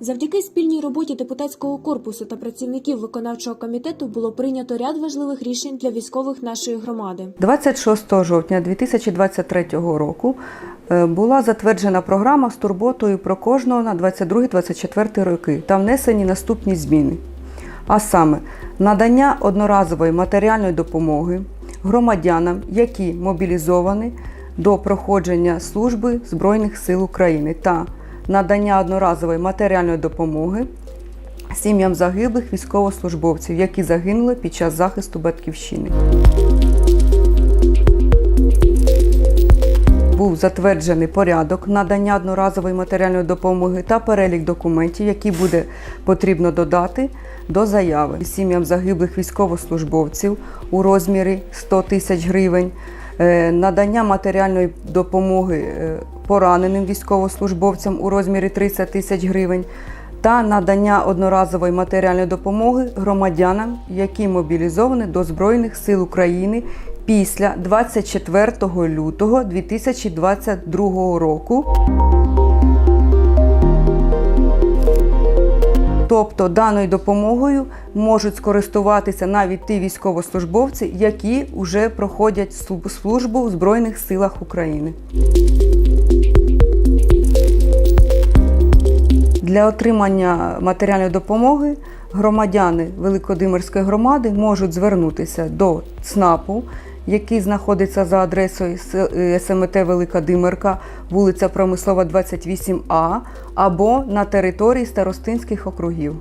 Завдяки спільній роботі депутатського корпусу та працівників виконавчого комітету було прийнято ряд важливих рішень для військових нашої громади. 26 жовтня 2023 року е, була затверджена програма з турботою про кожного на 22-24 роки та внесені наступні зміни. А саме надання одноразової матеріальної допомоги громадянам, які мобілізовані до проходження служби Збройних сил України та надання одноразової матеріальної допомоги сім'ям загиблих військовослужбовців, які загинули під час захисту батьківщини. Був затверджений порядок надання одноразової матеріальної допомоги та перелік документів, які буде потрібно додати до заяви сім'ям загиблих військовослужбовців у розмірі 100 тисяч гривень, надання матеріальної допомоги е, пораненим військовослужбовцям у розмірі 30 тисяч гривень та надання одноразової матеріальної допомоги громадянам, які мобілізовані до Збройних сил України після 24 лютого 2022 року. Тобто даною допомогою можуть скористуватися навіть ті військовослужбовці, які вже проходять службу у Збройних силах України. Для отримання матеріальної допомоги громадяни Великодимирської громади можуть звернутися до ЦНАПу, який знаходиться за адресою е, СМТ Велика Димерка, вулиця Промислова, 28А, або на території старостинських округів.